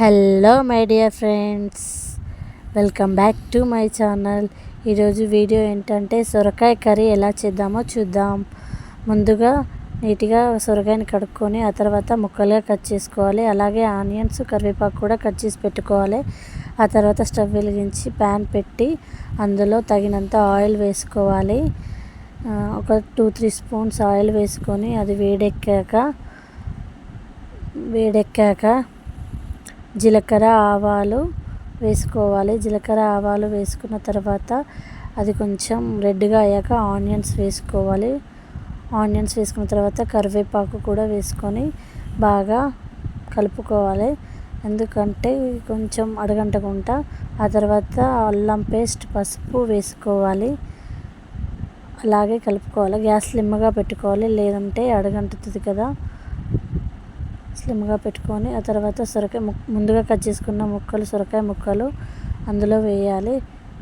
Hello my dear friends welcome back to my channel ఈరోజు video ఏంటంటే సొరకాయ curry ఎలా చేద్దామో చూద్దాం. ముందుగా నీట్గా సొరకాయని కడుక్కొని ఆ తర్వాత ముక్కలుగా కట్ చేసుకోవాలి. అలాగే ఆనియన్స్ కరివేపాకు కూడా కట్ చేసి పెట్టుకోవాలి. ఆ తర్వాత స్టవ్ వెలిగించి ప్యాన్ పెట్టి అందులో తగినంత ఆయిల్ వేసుకోవాలి. ఒక టూ త్రీ స్పూన్స్ ఆయిల్ వేసుకొని అది వేడెక్కాక వేడెక్కాక జీలకర్ర ఆవాలు వేసుకోవాలి. జీలకర్ర ఆవాలు వేసుకున్న తర్వాత అది కొంచెం రెడ్గా అయ్యాక ఆనియన్స్ వేసుకోవాలి. ఆనియన్స్ వేసుకున్న తర్వాత కరివేపాకు కూడా వేసుకొని బాగా కలుపుకోవాలి. ఎందుకంటే కొంచెం అడగంటకుండా ఆ తర్వాత అల్లం పేస్ట్ పసుపు వేసుకోవాలి. అలాగే కలుపుకోవాలి. గ్యాస్ లిమ్మగా పెట్టుకోవాలి. లేదంటే అడగంటుతుంది కదా. స్లిమ్గా పెట్టుకొని ఆ తర్వాత సొరకాయ ముందుగా కట్ చేసుకున్న ముక్కలు సొరకాయ ముక్కలు అందులో వేయాలి.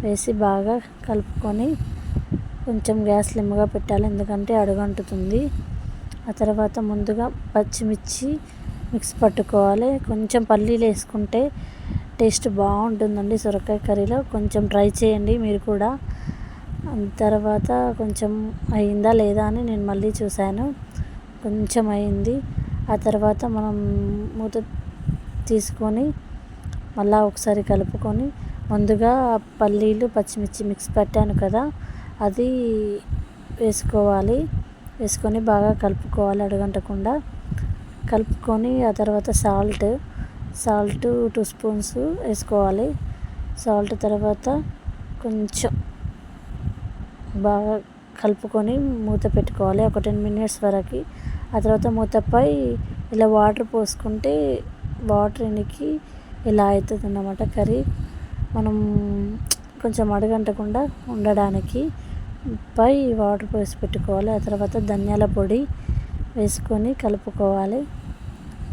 వేసి బాగా కలుపుకొని కొంచెం గ్యాస్ స్లిమ్గా పెట్టాలి ఎందుకంటే అడుగంటుతుంది. ఆ తర్వాత ముందుగా పచ్చిమిర్చి మిక్స్ పట్టుకోవాలి. కొంచెం పల్లీలు వేసుకుంటే టేస్ట్ బాగుంటుందండి సొరకాయ కర్రీలో. కొంచెం ట్రై చేయండి మీరు కూడా. తర్వాత కొంచెం అయిందా లేదా అని నేను మళ్ళీ చూశాను. కొంచెం అయింది. ఆ తర్వాత మనం మూత తీసుకొని మళ్ళీ ఒకసారి కలుపుకొని ముందుగా పల్లీలు పచ్చిమిర్చి మిక్స్ పెట్టాను కదా అది వేసుకోవాలి. వేసుకొని బాగా కలుపుకోవాలి అడగంటకుండా. కలుపుకొని ఆ తర్వాత సాల్ట్ సాల్ట్ టూ స్పూన్స్ వేసుకోవాలి. సాల్ట్ తర్వాత కొంచెం బాగా కలుపుకొని మూత పెట్టుకోవాలి. ఒక టెన్ మినిట్స్ వరకు. ఆ తర్వాత మూతపై ఇలా వాటర్ పోసుకుంటే వాటర్ ఎనికి ఇలా అవుతుంది అన్నమాట కర్రీ. మనం కొంచెం అడగంటకుండా ఉండడానికి పై వాటర్ పోసి పెట్టుకోవాలి. ఆ తర్వాత ధనియాల పొడి వేసుకొని కలుపుకోవాలి.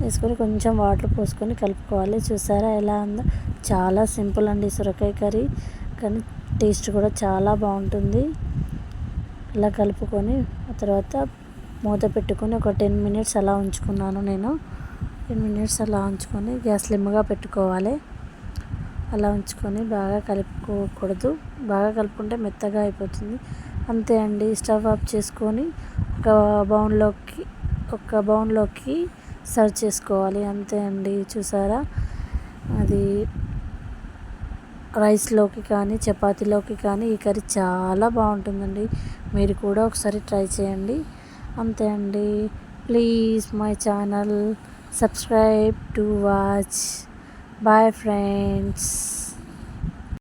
వేసుకొని కొంచెం వాటర్ పోసుకొని కలుపుకోవాలి. చూసారా ఎలా ఉందో? చాలా సింపుల్ అండి సొరకాయ కర్రీ. కానీ టేస్ట్ కూడా చాలా బాగుంటుంది. ఇలా కలుపుకొని ఆ తర్వాత మూత పెట్టుకొని ఒక టెన్ మినిట్స్ అలా ఉంచుకున్నాను నేను. టెన్ మినిట్స్ అలా ఉంచుకొని గ్యాస్ లిమ్గా పెట్టుకోవాలి. అలా ఉంచుకొని బాగా కలుపుకోకూడదు. బాగా కలుపుకుంటే మెత్తగా అయిపోతుంది. అంతే అండి. స్టవ్ ఆఫ్ చేసుకొని ఒక బౌన్లోకి ఒక బౌన్లోకి సర్వ్ చేసుకోవాలి. అంతే అండి. చూసారా? అది రైస్లోకి కానీ చపాతీలోకి కానీ ఈ కర్రీ చాలా బాగుంటుందండి. మీరు కూడా ఒకసారి ట్రై చేయండి. అంతే అండి. Please my channel subscribe to watch. Bye friends.